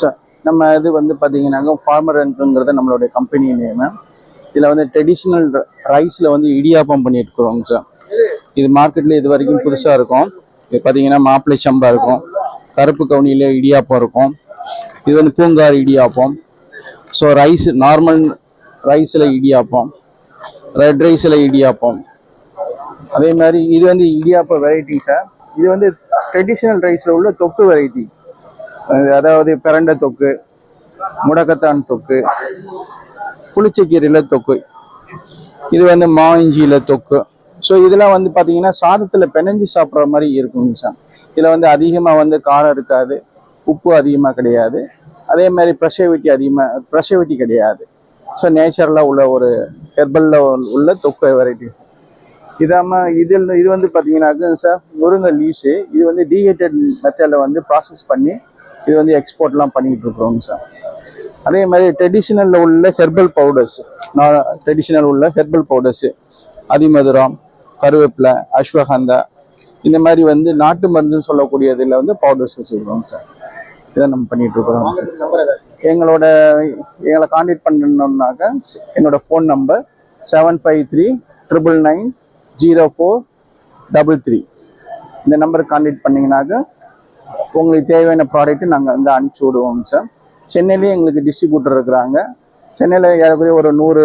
Sir நம்ம இது வந்து பார்த்தீங்கன்னாக்க ஃபார்மர் அண்ட்ங்கிறது நம்மளுடைய கம்பெனி நேமு இதில் வந்து ட்ரெடிஷ்னல் ரைஸில் வந்து இடியாப்பம் பண்ணிட்டு இருக்கிறோங்க சார் இது மார்க்கெட்டில் இது வரைக்கும் புதுசாக இருக்கும். இது பார்த்தீங்கன்னா மாப்பிள்ளை சம்பா இருக்கும். கருப்பு கவுனியில் இடியாப்பம் இருக்கும். இது வந்து பூங்கார் இடியாப்பம். ஸோ ரைஸ் நார்மல் ரைஸில் இடியாப்பம். ரெட் ரைஸில் இடியாப்பம். அதே மாதிரி இது வந்து இடியாப்ப வெரைட்டி சார் இது வந்து ட்ரெடிஷ்னல் ரைஸில் உள்ள தொக்கு வெரைட்டி அதாவது பிரண்டை தொக்கு முடக்கத்தான் தொக்கு புளிச்சக்கீரையில் தொக்கு. இது வந்து மா இஞ்சியில் தொக்கு. ஸோ இதெல்லாம் வந்து பார்த்தீங்கன்னா சாதத்தில் பிணைஞ்சு சாப்பிட்ற மாதிரி இருக்கும் சார் இதில் வந்து அதிகமாக வந்து காரம் இருக்காது உப்பு அதிகமாக கிடையாது. அதே மாதிரி ப்ரெஷவிட்டி அதிகமாக ப்ரெஷவிட்டி கிடையாது. ஸோ நேச்சுரலாக உள்ள ஒரு ஹெர்பலில் உள்ள தொக்கு வெரைட்டிஸ் இதாம இதில் இது வந்து பார்த்தீங்கன்னாக்க சார் முருங்கை லீவ்ஸு இது வந்து டீஹேட்டட் மெத்தடில் வந்து ப்ராசஸ் பண்ணி இது வந்து எக்ஸ்போர்ட்லாம் பண்ணிட்டு இருக்கிறோங்க சார். அதே மாதிரி ட்ரெடிஷ்னலில் உள்ள ஹெர்பல் பவுடர்ஸ் நான் ட்ரெடிஷ்னல் உள்ள ஹெர்பல் பவுடர்ஸு அதிமதுரம் கருவேப்பிலை அஸ்வகந்தா இந்த மாதிரி வந்து நாட்டு மருந்துன்னு சொல்லக்கூடியதில் வந்து பவுடர்ஸ் வச்சுருக்கோம் சார். இதை நம்ம இருக்கிறோம் சார். எங்களோட எங்களை காண்டாக்ட் பண்ணணும்னாக்க என்னோட phone number seven five three triple nine zero four double three. இந்த நம்பருக்கு காண்டாக்ட் பண்ணிங்கனாக்க உங்களுக்கு தேவையான ப்ராடக்ட்டு நாங்கள் வந்து அனுப்பிச்சி விடுவோங்க சார் சென்னையிலேயே எங்களுக்கு டிஸ்ட்ரிபியூட்டர் இருக்கிறாங்க. சென்னையில் ஏறக்குறைய ஒரு நூறு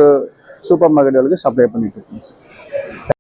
சூப்பர் மார்க்கெட்டுகளுக்கு சப்ளை பண்ணிட்டு இருக்கோம் சார்